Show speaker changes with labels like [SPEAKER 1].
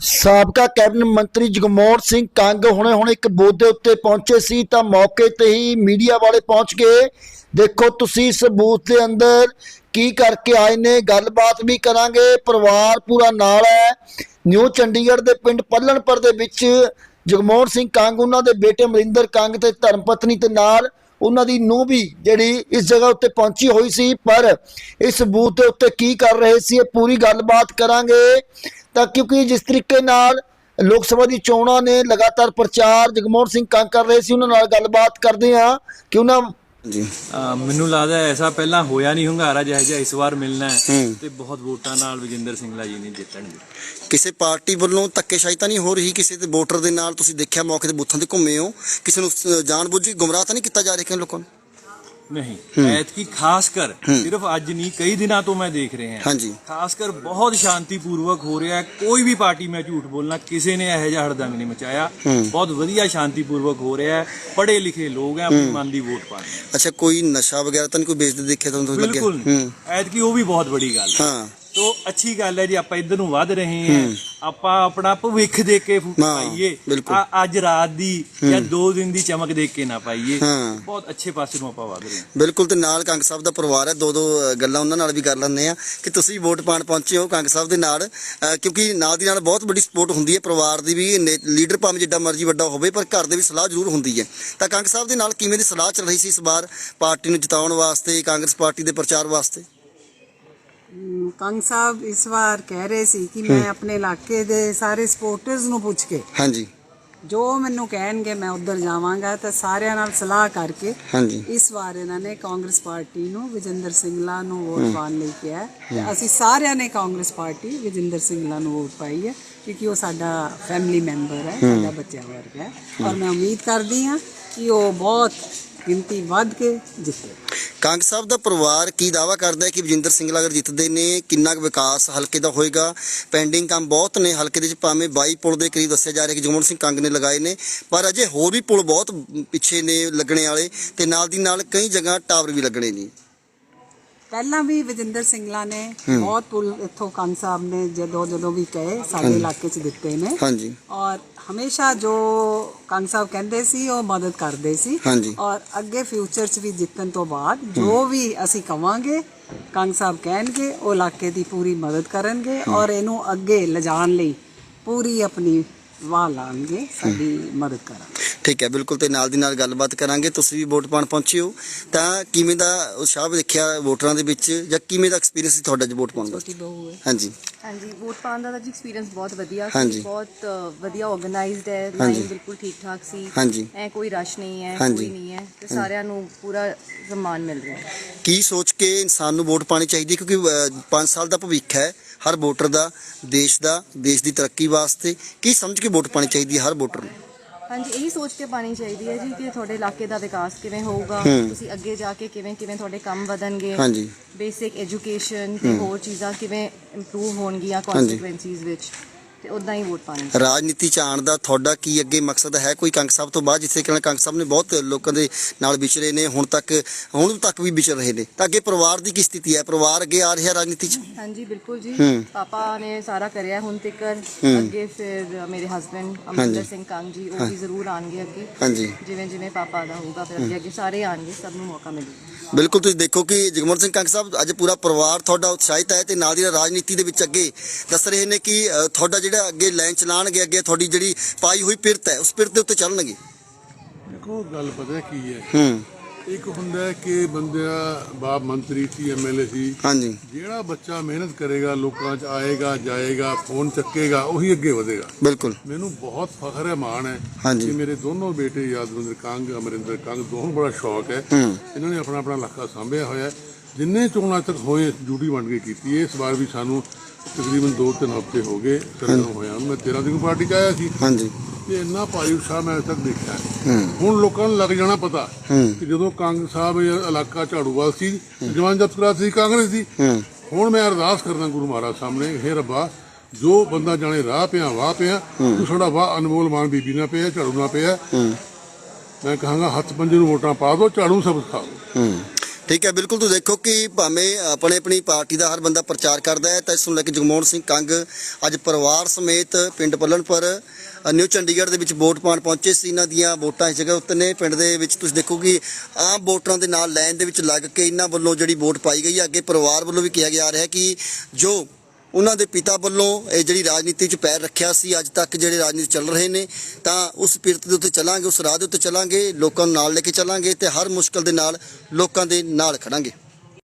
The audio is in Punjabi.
[SPEAKER 1] ਸਾਬਕਾ ਕੈਬਨਿਟ ਮੰਤਰੀ ਜਗਮੋਹਨ ਸਿੰਘ ਕੰਗ ਹੁਣੇ ਹੁਣੇ ਇੱਕ ਬੂਥ ਦੇ ਉੱਤੇ ਪਹੁੰਚੇ ਸੀ, ਤਾਂ ਮੌਕੇ ਤੇ ਹੀ ਮੀਡੀਆ ਵਾਲੇ ਪਹੁੰਚ ਗਏ। ਦੇਖੋ ਤੁਸੀਂ ਇਸ ਬੂਥ ਦੇ ਅੰਦਰ ਕੀ ਕਰਕੇ ਆਏ ਨੇ, ਗੱਲਬਾਤ ਵੀ ਕਰਾਂਗੇ। ਪਰਿਵਾਰ ਪੂਰਾ ਨਾਲ ਹੈ। ਨਿਊ ਚੰਡੀਗੜ੍ਹ ਦੇ ਪਿੰਡ ਪੱਲਣਪੁਰ ਦੇ ਵਿੱਚ ਜਗਮੋਹਨ ਸਿੰਘ ਕੰਗ, ਉਹਨਾਂ ਦੇ ਬੇਟੇ ਮਰਿੰਦਰ ਕੰਗ ਤੇ ਧਰਮਪਤਨੀ ਤੇ ਨਾਲ ਉਹਨਾਂ ਦੀ ਨੂੰਹ ਵੀ ਜਿਹੜੀ ਇਸ ਜਗ੍ਹਾ ਉੱਤੇ ਪਹੁੰਚੀ ਹੋਈ ਸੀ, ਪਰ ਇਸ ਬੂਥ ਦੇ ਉੱਤੇ ਕੀ ਕਰ ਰਹੇ ਸੀ, ਇਹ ਪੂਰੀ ਗੱਲਬਾਤ ਕਰਾਂਗੇ। ਤਾਂ ਕਿਉਂਕਿ ਜਿਸ ਤਰੀਕੇ ਨਾਲ ਲੋਕ ਸਭਾ ਦੀ ਚੋਣਾਂ ਨੇ ਲਗਾਤਾਰ ਪ੍ਰਚਾਰ, ਜਗਮੋਹਨ ਸਿੰਘ ਕੰਗ ਕਰ ਰਹੇ ਸੀ, ਉਹਨਾਂ ਨਾਲ ਗੱਲਬਾਤ ਕਰਦੇ ਹਾਂ ਕਿ ਉਹਨਾਂ
[SPEAKER 2] ਜੀ।
[SPEAKER 3] ਮੈਨੂੰ ਲੱਗਦਾ ਐਸਾ ਪਹਿਲਾਂ ਹੋਇਆ ਨਹੀਂ ਹੁੰਗਾਰਾ ਜਿਹੋ ਜਿਹਾ ਇਸ ਵਾਰ ਮਿਲਣਾ ਹੈ। ਤੇ ਬਹੁਤ ਵੋਟਾਂ ਨਾਲ ਵਿਜੇਂਦਰ ਸਿੰਘਲਾ ਜੀ ਨੇ ਜਿੱਤਣਗੇ।
[SPEAKER 2] ਕਿਸੇ ਪਾਰਟੀ ਵੱਲੋਂ ਧੱਕੇਸ਼ਾਹੀ ਤਾਂ ਨਹੀਂ ਹੋ ਰਹੀ? ਕਿਸੇ ਤੇ ਵੋਟਰ ਦੇ ਨਾਲ ਤੁਸੀਂ ਦੇਖਿਆ ਮੌਕੇ ਤੇ ਬੂਥਾਂ ਤੇ ਘੁੰਮੇ ਹੋ? ਕਿਸੇ ਨੂੰ ਜਾਣਬੁੱਝ ਕੇ ਗੁੰਮਰਾਹ ਤਾਂ ਨਹੀਂ ਕੀਤਾ ਜਾ ਰਿਹਾ ਕਿ ਲੋਕਾਂ ਨੂੰ?
[SPEAKER 3] ਨਹੀਂ। ਐਤਕੀ ਖਾਸ ਕਰ ਸਿਰਫ ਅੱਜ ਨਹੀਂ ਕਈ ਦਿਨਾਂ ਤੋਂ ਮੈਂ ਦੇਖ ਰਿਹਾ ਹਾਂ।
[SPEAKER 2] ਹਾਂਜੀ।
[SPEAKER 3] ਖਾਸ ਕਰ ਬਹੁਤ ਸ਼ਾਂਤੀਪੂਰਵਕ ਹੋ ਰਿਹਾ ਹੈ। ਕੋਈ ਵੀ ਪਾਰਟੀ ਮੈਂ ਝੂਠ ਬੋਲਣਾ ਕਿਸੇ ਨੇ ਇਹੋ ਜਿਹਾ ਹੜਦੰਗ ਨਹੀਂ ਮਚਾਇਆ। ਬਹੁਤ ਵਧੀਆ ਸ਼ਾਂਤੀਪੂਰਵਕ ਹੋ ਰਿਹਾ ਹੈ। ਪੜ੍ਹੇ ਲਿਖੇ ਲੋਕ ਹੈ ਆਪਣੀ ਮਨ ਦੀ ਵੋਟ ਪਾਣੀ
[SPEAKER 2] ਅੱਛਾ ਕੋਈ ਨਸ਼ਾ ਵਗੈਰਾ ਤਾਂ ਨਹੀਂ ਕੋਈ ਵੇਚਦੇ ਦੇਖਿਆ ਤੁਹਾਨੂੰ ਲੱਗਿਆ?
[SPEAKER 3] ਬਿਲਕੁਲ। ਐਤਕੀ ਉਹ ਵੀ ਬਹੁਤ ਵੱਡੀ ਗੱਲ ਹੈ।
[SPEAKER 2] ਹਾਂ।
[SPEAKER 3] ਤੋ ਅੱਛੀ ਗੱਲ ਹੈ ਜੀ ਆਪਾਂ ਇੱਧਰ ਨੂੰ ਵੱਧ ਰਹੇ ਹਾਂ। ਆਪਾਂ ਆਪਣਾ ਭਵਿੱਖ ਦੇਖ ਕੇ
[SPEAKER 2] ਹਾਂ,
[SPEAKER 3] ਪਾਈਏ।
[SPEAKER 2] ਬਿਲਕੁਲ।
[SPEAKER 3] ਆ- ਅੱਜ ਰਾਤ ਦੀ ਜਾਂ ਦੋ ਦਿਨ ਦੀ ਚਮਕ ਦੇਖ ਕੇ ਨਾ ਪਾਈਏ।
[SPEAKER 2] ਹਾਂ।
[SPEAKER 3] ਬਹੁਤ ਅੱਛੇ ਪਾਸੇ ਨੂੰ ਆਪਾਂ ਵੱਧ ਰਹੇ ਹਾਂ।
[SPEAKER 2] ਬਿਲਕੁਲ ਤੇ ਨਾਲ ਕੰਗ ਸਾਹਿਬ ਦਾ ਪਰਿਵਾਰ ਹੈ ਦੋ ਦੋ ਅ, ਗੱਲਾਂ ਉਹਨਾਂ ਨਾਲ ਵੀ ਕਰ ਲੈਂਦੇ ਆ ਕਿ ਤੁਸੀਂ ਵੋਟ ਪਾਣ ਪਹੁੰਚੇ ਹੋ ਕੰਗ ਸਾਹਿਬ ਦੇ ਨਾਲ ਅ, ਕਿਉਂਕਿ ਨਾਲ ਦੀ ਨਾਲ ਬਹੁਤ ਵੱਡੀ ਸਪੋਰਟ ਹੁੰਦੀ ਹੈ ਪਰਿਵਾਰ ਦੀ ਵੀ ਨੇ- ਲੀਡਰ ਭਾਵੇਂ ਜਿੱਡਾ ਮਰਜ਼ੀ ਵੱਡਾ ਹੋਵੇ ਪਰ ਘਰ ਦੇ ਵੀ ਸਲਾਹ ਜ਼ਰੂਰ ਹੁੰਦੀ ਹੈ। ਤਾਂ ਕੰਗ ਸਾਹਿਬ ਦੇ ਨਾਲ ਕਿਵੇਂ ਦੀ ਸਲਾਹ ਚੱਲ ਰਹੀ ਸੀ ਇਸ ਵਾਰ ਪਾਰਟੀ ਨੂੰ ਜਿਤਾਉਣ ਵਾਸਤੇ ਕਾਂਗਰਸ ਪਾਰਟੀ ਦੇ ਪ੍ਰਚਾਰ ਵਾਸਤੇ?
[SPEAKER 4] ਕੰਗ ਸਾਹਿਬ ਇਸ ਵਾਰ ਕਹਿ ਰਹੇ ਸੀ ਕਿ ਮੈਂ ਆਪਣੇ ਇਲਾਕੇ ਦੇ ਸਾਰੇ ਸਪੋਰਟਰਸ ਨੂੰ ਪੁੱਛ ਕੇ।
[SPEAKER 2] ਹਾਂਜੀ।
[SPEAKER 4] ਜੋ ਮੈਨੂੰ ਕਹਿਣਗੇ ਮੈਂ ਉੱਧਰ ਜਾਵਾਂਗਾ ਤਾਂ ਸਾਰਿਆਂ ਨਾਲ ਸਲਾਹ ਕਰਕੇ
[SPEAKER 2] ਹਾਂਜੀ।
[SPEAKER 4] ਇਸ ਵਾਰ ਇਹਨਾਂ ਨੇ ਕਾਂਗਰਸ ਪਾਰਟੀ ਨੂੰ ਵਿਜੇਂਦਰ ਸਿੰਘਲਾ ਨੂੰ ਵੋਟ ਪਾਉਣ ਲਈ ਕਿਹਾ ਹੈ। ਤੇ ਅਸੀਂ ਸਾਰਿਆਂ ਨੇ ਕਾਂਗਰਸ ਪਾਰਟੀ ਵਿਜੇਂਦਰ ਸਿੰਘਲਾ ਨੂੰ ਵੋਟ ਪਾਈ ਹੈ ਕਿਉਂਕਿ ਉਹ ਸਾਡਾ ਫੈਮਿਲੀ ਮੈਂਬਰ ਹੈ ਸਾਡਾ ਬੱਚਾ ਵਰਗਾ ਹੈ। ਔਰ ਮੈਂ ਉਮੀਦ ਕਰਦੀ ਹਾਂ ਕਿ ਉਹ ਬਹੁਤ ਗਿਣਤੀ ਵੱਧ ਕੇ ਜਿੱਤੇ।
[SPEAKER 2] ਕੰਗ ਸਾਹਿਬ ਦਾ ਪਰਿਵਾਰ ਕੀ ਦਾਵਾ ਕਰਦਾ ਹੈ ਕਿ ਵਜਿੰਦਰ ਸਿੰਘਲਾ ਅਗਰ ਜਿੱਤਦੇ ਨੇ ਕਿੰਨਾ ਕੁ ਵਿਕਾਸ ਹਲਕੇ ਦਾ ਹੋਏਗਾ? ਪੈਂਡਿੰਗ ਕੰਮ ਬਹੁਤ ਨੇ ਹਲਕੇ ਦੇ ਵਿੱਚ ਭਾਵੇਂ 22 ਪੁਲ ਦੇ ਕਰੀਬ ਦੱਸਿਆ ਜਾ ਰਿਹਾ ਕਿ ਜਗਮੋਹਨ ਸਿੰਘ ਕੰਗ ਨੇ ਲਗਾਏ ਨੇ ਪਰ ਅਜੇ ਹੋਰ ਵੀ ਪੁਲ ਬਹੁਤ ਪਿੱਛੇ ਨੇ ਲੱਗਣੇ ਵਾਲੇ ਤੇ ਨਾਲ ਦੀ ਨਾਲ ਕਈ ਜਗ੍ਹਾ ਟਾਵਰ ਵੀ ਲੱਗਣੇ ਨੇ।
[SPEAKER 4] ਪਹਿਲਾਂ ਵੀ ਵਿਜੇਂਦਰ ਸਿੰਘਲਾ ਨੇ ਬਹੁਤ ਪੁਲ ਇੱਥੋਂ ਕੰਨ ਸਾਹਿਬ ਨੇ ਜਦੋਂ ਜਦੋਂ ਵੀ ਕਹੇ ਸਾਡੇ ਇਲਾਕੇ 'ਚ ਦਿੱਤੇ ਨੇ।
[SPEAKER 2] ਹਾਂਜੀ।
[SPEAKER 4] ਔਰ ਹਮੇਸ਼ਾ ਜੋ ਕੰਗ ਸਾਹਿਬ ਕਹਿੰਦੇ ਸੀ ਉਹ ਮਦਦ ਕਰਦੇ ਸੀ।
[SPEAKER 2] ਹਾਂਜੀ।
[SPEAKER 4] ਔਰ ਅੱਗੇ ਫਿਊਚਰ 'ਚ ਵੀ ਜਿੱਤਣ ਤੋਂ ਬਾਅਦ ਜੋ ਵੀ ਅਸੀਂ ਕਵਾਂਗੇ ਕੰਗ ਸਾਹਿਬ ਕਹਿਣਗੇ ਉਹ ਇਲਾਕੇ ਦੀ ਪੂਰੀ ਮਦਦ ਕਰਨਗੇ ਔਰ ਇਹਨੂੰ ਅੱਗੇ ਲਿਜਾਣ ਲਈ ਪੂਰੀ ਆਪਣੀ ਵਾਹ ਲਾਣਗੇ ਸਾਡੀ ਮਦਦ ਕਰਾਂਗੇ।
[SPEAKER 2] ਠੀਕ ਹੈ ਬਿਲਕੁਲ ਤੇ ਨਾਲ ਦੀ ਨਾਲ ਗੱਲਬਾਤ ਕਰਾਂਗੇ। ਤੁਸੀਂ ਵੀ ਵੋਟ ਪਾਣ ਪਹੁੰਚੇ ਹੋ ਤਾਂ ਕਿਵੇਂ ਦਾ ਉਤਸ਼ਾਹ ਦੇਖਿਆ ਵੋਟਰਾਂ ਦੇ ਵਿੱਚ ਜਾਂ ਕਿਵੇਂ ਦਾ ਐਕਸਪੀਰੀਅੰਸ ਸੀ ਤੁਹਾਡਾ ਜੀ ਵੋਟ ਪਾਉਣ ਦਾ? ਹਾਂਜੀ।
[SPEAKER 5] ਹਾਂਜੀ ਵੋਟ ਪਾਉਣ ਦਾ ਜੀ ਐਕਸਪੀਰੀਅੰਸ ਬਹੁਤ ਵਧੀਆ। ਸੀ। ਬਹੁਤ ਵਧੀਆ ਆਰਗੇਨਾਈਜ਼ਡ ਹੈ। ਲਾਈਨ ਬਿਲਕੁਲ ਠੀਕ ਠਾਕ ਸੀ।
[SPEAKER 2] ਹਾਂਜੀ।
[SPEAKER 5] ਐ ਕੋਈ ਰਸ਼ ਨਹੀਂ ਹੈ। ਕੋਈ ਨਹੀਂ ਹੈ। ਤੇ ਸਾਰਿਆਂ ਨੂੰ ਪੂਰਾ ਸਨਮਾਨ ਮਿਲ ਰਿਹਾ ਹੈ।
[SPEAKER 2] ਕੀ ਸੋਚ ਕੇ ਇਨਸਾਨ ਨੂੰ ਵੋਟ ਪਾਣੀ ਚਾਹੀਦੀ? ਕਿਉਂਕਿ 5 ਸਾਲ ਦਾ ਭਵਿੱਖ ਹੈ ਹਰ ਵੋਟਰ ਦਾ ਦੇਸ਼ ਦਾ ਦੇਸ਼ ਦੀ ਤਰੱਕੀ ਵਾਸਤੇ। ਕੀ ਸਮਝ ਕੇ ਵੋਟ ਪਾਣੀ ਚਾਹੀਦੀ ਹੈ ਹਰ ਵੋਟਰ ਨੂੰ?
[SPEAKER 5] ਹਾਂਜੀ ਇਹੀ ਸੋਚ ਕੇ ਪਾਣੀ ਚਾਹੀਦੀ ਹੈ ਜੀ ਕਿ ਤੁਹਾਡੇ ਇਲਾਕੇ ਦਾ ਵਿਕਾਸ ਕਿਵੇਂ ਹੋਊਗਾ। ਤੁਸੀਂ ਅੱਗੇ ਜਾ ਕੇ ਕਿਵੇਂ ਕਿਵੇਂ ਤੁਹਾਡੇ ਕੰਮ ਵਧਣਗੇ
[SPEAKER 2] ਹਾਂਜੀ।
[SPEAKER 5] ਬੇਸਿਕ ਐਜੂਕੇਸ਼ਨ ਤੇ ਹੋਰ ਚੀਜ਼ਾਂ ਕਿਵੇਂ ਇੰਪਰੂਵ ਹੋਣਗੀਆਂ ਕਨਸਟੀਟੂਐਂਸੀਜ਼ ਵਿੱਚ। ਤੇ ਉਦਾਂ ਹੀ ਵੋਟ ਪਾਣੀ
[SPEAKER 2] ਰਾਜਨੀਤੀ ਚ ਆਉਣ ਦਾ ਤੁਹਾਡਾ ਕੀ ਅੱਗੇ ਮਕਸਦ ਹੈ? ਕੋਈ ਕੰਗ ਸਾਹਿਬ ਤੋਂ ਬਾਅਦ ਜਿੱਥੇ ਕਿ ਕੰਗ ਸਾਹਿਬ ਨੇ ਬਹੁਤ ਲੋਕਾਂ ਦੇ ਨਾਲ ਵਿਚਰੇ ਨੇ ਹੁਣ ਤੱਕ ਹੁਣ ਤੱਕ ਵੀ ਵਿਚਰ ਰਹੇ ਨੇ। ਤਾਂ ਅੱਗੇ ਪਰਿਵਾਰ ਦੀ ਕੀ ਸਥਿਤੀ ਹੈ? ਪਰਿਵਾਰ ਅੱਗੇ ਆ ਰਿਹਾ ਰਾਜਨੀਤੀ ਚ?
[SPEAKER 5] ਹਾਂਜੀ ਬਿਲਕੁਲ ਜੀ।
[SPEAKER 2] ਹੂੰ।
[SPEAKER 5] ਪਾਪਾ ਨੇ ਸਾਰਾ ਕਰਿਆ ਹੁਣ ਤੱਕ। ਅੱਗੇ ਫਿਰ ਮੇਰੇ ਹਸਬੰਡ
[SPEAKER 2] ਹਾਂਜੀ।
[SPEAKER 5] ਅਮਰਿੰਦਰ ਸਿੰਘ ਕੰਗ ਜੀ ਉਹ ਵੀ ਜ਼ਰੂਰ ਆਣਗੇ ਅੱਗੇ।
[SPEAKER 2] ਹਾਂਜੀ।
[SPEAKER 5] ਜਿਵੇਂ ਜਿਵੇਂ ਪਾਪਾ ਦਾ ਹੋਊਗਾ ਫਿਰ ਅੱਗੇ ਅੱਗੇ ਸਾਰੇ ਆਣਗੇ ਸਭ ਨੂੰ ਮੌਕਾ ਮਿਲੇਗਾ।
[SPEAKER 2] ਬਿਲਕੁਲ ਤੁਸੀਂ ਦੇਖੋ ਕਿ ਜਗਮੋਹਨ ਸਿੰਘ ਕੰਗ ਸਾਹਿਬ ਅੱਜ ਪੂਰਾ ਪਰਿਵਾਰ ਤੁਹਾਡਾ ਉਤਸ਼ਾਹਿਤ ਹੈ ਤੇ ਨਾਲ ਦੀ ਨਾਲ ਰਾਜਨੀਤੀ ਦੇ ਵਿੱਚ ਅੱਗੇ ਦੱਸ ਰਹੇ ਨੇ ਕਿ ਅ, ਤੁਹਾਡਾ ਜਿਹੜਾ ਅੱਗੇ ਲਾਈਨ ਚਲਾਣਗੇ ਅੱਗੇ ਤੁਹਾਡੀ ਜਿਹੜੀ ਪਾਈ ਹੋਈ ਪਿਰਤ ਹੈ ਉਸ ਪਿਰਤ ਦੇ ਉੱਤੇ ਚੱਲਣਗੇ।
[SPEAKER 6] ਦੇਖੋ ਗੱਲ ਪਤਾ ਕੀ ਹੈ?
[SPEAKER 2] ਹੂੰ।
[SPEAKER 6] ਇੱਕ ਹੁੰਦਾ ਕਿ ਬੰਦਾ ਬਾਪ ਮੰਤਰੀ ਸੀ ਐਮਐਲਏ ਸੀ।
[SPEAKER 2] ਹਾਂਜੀ।
[SPEAKER 6] ਜਿਹੜਾ ਬੱਚਾ ਮਿਹਨਤ ਕਰੇਗਾ ਲੋਕਾਂ 'ਚ ਆਏਗਾ ਜਾਏਗਾ ਫੋਨ ਚੱਕੇਗਾ ਉਹੀ ਅੱਗੇ ਵਧੇਗਾ।
[SPEAKER 2] ਬਿਲਕੁਲ।
[SPEAKER 6] ਮੈਨੂੰ ਬਹੁਤ ਫਖਰ ਹੈ ਮਾਣ ਹੈ। ਕਿ ਮੇਰੇ ਦੋਨੋਂ ਬੇਟੇ ਯਾਦਵਿੰਦਰ ਕੰਗ ਅਮਰਿੰਦਰ ਕੰਗ ਦੋਹਾਂ ਨੂੰ ਬੜਾ ਸ਼ੌਕ ਹੈ। ਇਹਨਾਂ ਨੇ ਆਪਣਾ ਆਪਣਾ ਇਲਾਕਾ ਸਾਂਭਿਆ ਹੋਇਆ ਜਿੰਨੇ ਚੋਣਾਂ ਤੱਕ ਹੋਏ ਡਿਊਟੀ ਵੰਡ ਕੇ ਕੀਤੀ ਇਸ ਵਾਰ ਵੀ ਸਾਨੂੰ ਤਕਰੀਬਨ 2-3 ਹਫ਼ਤੇ ਹੋ ਗਏ ਸਰਗਰਮ ਹੋਇਆ। ਮੈਂ 13 ਦਿਨ ਪਾਰਟੀ 'ਚ ਆਇਆ ਸੀ।
[SPEAKER 2] ਹਾਂਜੀ।
[SPEAKER 6] ਤੇ ਇੰਨਾ ਭਾਰੀ ਉਤਸ਼ਾਹ ਮੈਂ ਅਜੇ ਤੱਕ ਦੇਖਿਆ ਨਹੀਂ। ਹੁਣ ਲੋਕਾਂ ਨੂੰ ਲੱਗ ਜਾਣਾ ਪਤਾ। ਕਿ ਜਦੋਂ ਕੰਗ ਸਾਹਿਬ ਇਹ ਇਲਾਕਾ ਝਾੜੂਵਾਲ ਸੀ ਜਵਾਨ ਜਬਤ ਕਰਾ ਸੀ ਕਾਂਗਰਸ ਦੀ
[SPEAKER 2] ਹੂੰ।
[SPEAKER 6] ਹੁਣ ਮੈਂ ਅਰਦਾਸ ਕਰਦਾ ਗੁਰੂ ਮਹਾਰਾਜ ਸਾਹਮਣੇ ਹੇ ਰੱਬਾ ਜੋ ਬੰਦਾ ਜਾਣੇ ਰਾਹ ਪਿਆ ਵਾਹ ਪਿਆ ਤੂੰ ਸਾਡਾ ਵਾਹ ਅਨਮੋਲ ਮਾਨ ਬੀਬੀ ਨਾ ਪਿਆ ਝਾੜੂ ਨਾ ਪਿਆ। ਮੈਂ ਕਹਾਂਗਾ ਹੱਥ ਪੰਜੇ ਨੂੰ ਵੋਟਾਂ ਪਾ ਦਿਓ ਝਾੜੂ ਸਭ ਖਾ ਦਿਓ।
[SPEAKER 2] ਹੂੰ। ਠੀਕ ਹੈ, ਬਿਲਕੁਲ ਤੁਸੀਂ ਦੇਖੋ ਕਿ ਭਾਵੇਂ ਆਪਣੇ ਆਪਣੀ ਪਾਰਟੀ ਦਾ ਹਰ ਬੰਦਾ ਪ੍ਰਚਾਰ ਕਰਦਾ ਹੈ, ਤਾਂ ਇਸ ਨੂੰ ਲੈ ਕੇ ਜਗਮੋਹਨ ਸਿੰਘ ਕੰਗ ਅੱਜ ਪਰਿਵਾਰ ਸਮੇਤ ਪਿੰਡ ਪੱਲਣਪੁਰ ਨਿਊ ਚੰਡੀਗੜ੍ਹ ਦੇ ਵਿੱਚ ਵੋਟ ਪਾਉਣ ਪਹੁੰਚੇ ਸੀ। ਇਹਨਾਂ ਦੀਆਂ ਵੋਟਾਂ ਇਸ ਜਗ੍ਹਾ ਉੱਤੇ ਨੇ। ਪਿੰਡ ਦੇ ਵਿੱਚ ਤੁਸੀਂ ਦੇਖੋ ਕਿ ਆਮ ਵੋਟਰਾਂ ਦੇ ਨਾਲ ਲਾਈਨ ਦੇ ਵਿੱਚ ਲੱਗ ਕੇ ਇਹਨਾਂ ਵੱਲੋਂ ਜਿਹੜੀ ਵੋਟ ਪਾਈ ਗਈ ਹੈ, ਅੱਗੇ ਪਰਿਵਾਰ ਵੱਲੋਂ ਵੀ ਕਿਹਾ ਜਾ ਰਿਹਾ ਕਿ ਜੋ ਉਹਨਾਂ ਦੇ ਪਿਤਾ ਵੱਲੋਂ ਇਹ ਜਿਹੜੀ ਰਾਜਨੀਤੀ 'ਚ ਪੈਰ ਰੱਖਿਆ ਸੀ, ਅੱਜ ਤੱਕ ਜਿਹੜੇ ਰਾਜਨੀਤੀ ਚੱਲ ਰਹੇ ਨੇ, ਤਾਂ ਉਸ ਪਿਰਤ ਦੇ ਉੱਤੇ ਚੱਲਾਂਗੇ, ਉਸ ਰਾਹ ਦੇ ਉੱਤੇ ਚੱਲਾਂਗੇ, ਲੋਕਾਂ ਨੂੰ ਨਾਲ ਲੈ ਕੇ ਚੱਲਾਂਗੇ ਤੇ ਹਰ ਮੁਸ਼ਕਲ ਦੇ ਨਾਲ ਲੋਕਾਂ ਦੇ ਨਾਲ ਖੜਾਂਗੇ।